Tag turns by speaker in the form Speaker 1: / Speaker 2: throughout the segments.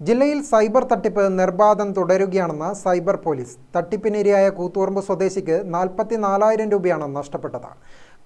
Speaker 1: ജില്ലയിൽ സൈബർ തട്ടിപ്പ് നിർബാധം തുടരുകയാണെന്ന് സൈബർ പോലീസ്. തട്ടിപ്പിനിരയായ കൂത്തുപറമ്പ് സ്വദേശിക്ക് നാൽപ്പത്തി നാലായിരം രൂപയാണ് നഷ്ടപ്പെട്ടത്.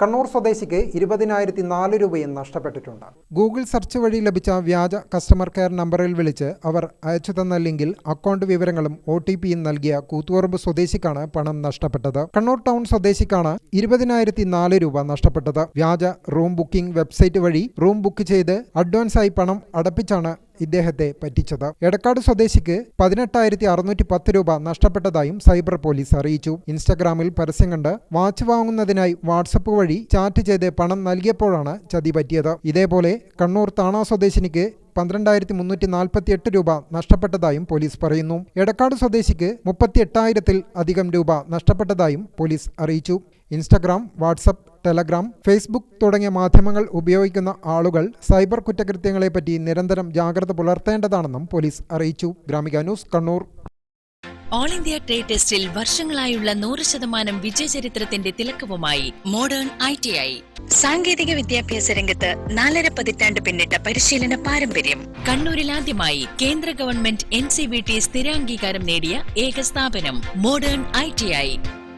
Speaker 1: കണ്ണൂർ സ്വദേശിക്ക് ഇരുപതിനായിരത്തി നാല് രൂപയും നഷ്ടപ്പെട്ടിട്ടുണ്ട്. ഗൂഗിൾ സെർച്ച് വഴി ലഭിച്ച വ്യാജ കസ്റ്റമർ കെയർ നമ്പറിൽ വിളിച്ച് അവർ അയച്ചു തന്ന ലിങ്കിൽ അക്കൗണ്ട് വിവരങ്ങളും ഒ ടി പിയും നൽകിയ കൂത്തുപറമ്പ് സ്വദേശിക്കാണ് പണം നഷ്ടപ്പെട്ടത്. കണ്ണൂർ ടൗൺ സ്വദേശിക്കാണ് ഇരുപതിനായിരത്തി നാല് രൂപ നഷ്ടപ്പെട്ടത്. വ്യാജ റൂം ബുക്കിംഗ് വെബ്സൈറ്റ് വഴി റൂം ബുക്ക് ചെയ്ത് അഡ്വാൻസായി പണം അടപ്പിച്ചാണ് ഇദ്ദേഹത്തെ പറ്റിച്ചത്. എടക്കാട് സ്വദേശിക്ക് പതിനെട്ടായിരത്തി അറുന്നൂറ്റി പത്ത് രൂപ നഷ്ടപ്പെട്ടതായും സൈബർ പോലീസ് അറിയിച്ചു. ഇൻസ്റ്റഗ്രാമിൽ പരസ്യം കണ്ട് വാച്ച് വാങ്ങുന്നതിനായി വാട്സപ്പ് വഴി ചാറ്റ് ചെയ്ത് പണം നൽകിയപ്പോഴാണ് ചതി പറ്റിയത്. ഇതേപോലെ കണ്ണൂർ താണ സ്വദേശിനിക്ക് പന്ത്രണ്ടായിരത്തി മുന്നൂറ്റി നാൽപ്പത്തി എട്ട് രൂപ നഷ്ടപ്പെട്ടതായും പോലീസ് പറയുന്നു. എടക്കാട് സ്വദേശിക്ക് മുപ്പത്തി എട്ടായിരത്തിൽ അധികം രൂപ നഷ്ടപ്പെട്ടതായും പോലീസ് അറിയിച്ചു. ഇൻസ്റ്റഗ്രാം വാട്സപ്പ് ടെലഗ്രാം ഫേസ്ബുക്ക് തുടങ്ങിയ മാധ്യമങ്ങൾ ഉപയോഗിക്കുന്ന ആളുകൾ സൈബർ കുറ്റകൃത്യങ്ങളെപ്പറ്റി നിരന്തരം ജാഗ്രത പുലർത്തേണ്ടതാണെന്നും പോലീസ് അറിയിച്ചു. Gramika news Kannur.
Speaker 2: All India trade ടെസ്റ്റിൽ വർഷങ്ങളായുള്ള നൂറ് ശതമാനം വിജയചരിത്രത്തിന്റെ തിലക്കവുമായി മോഡേൺ ഐ ടി ഐ സാങ്കേതിക വിദ്യാഭ്യാസ രംഗത്ത് നാലര പതിറ്റാണ്ട് പിന്നിട്ട പരിശീലന പാരമ്പര്യം. കണ്ണൂരിൽ ആദ്യമായി കേന്ദ്ര government N C V T സ്ഥിരാംഗീകാരം നേടിയ ഏക സ്ഥാപനം മോഡേൺ ഐ ടി ഐ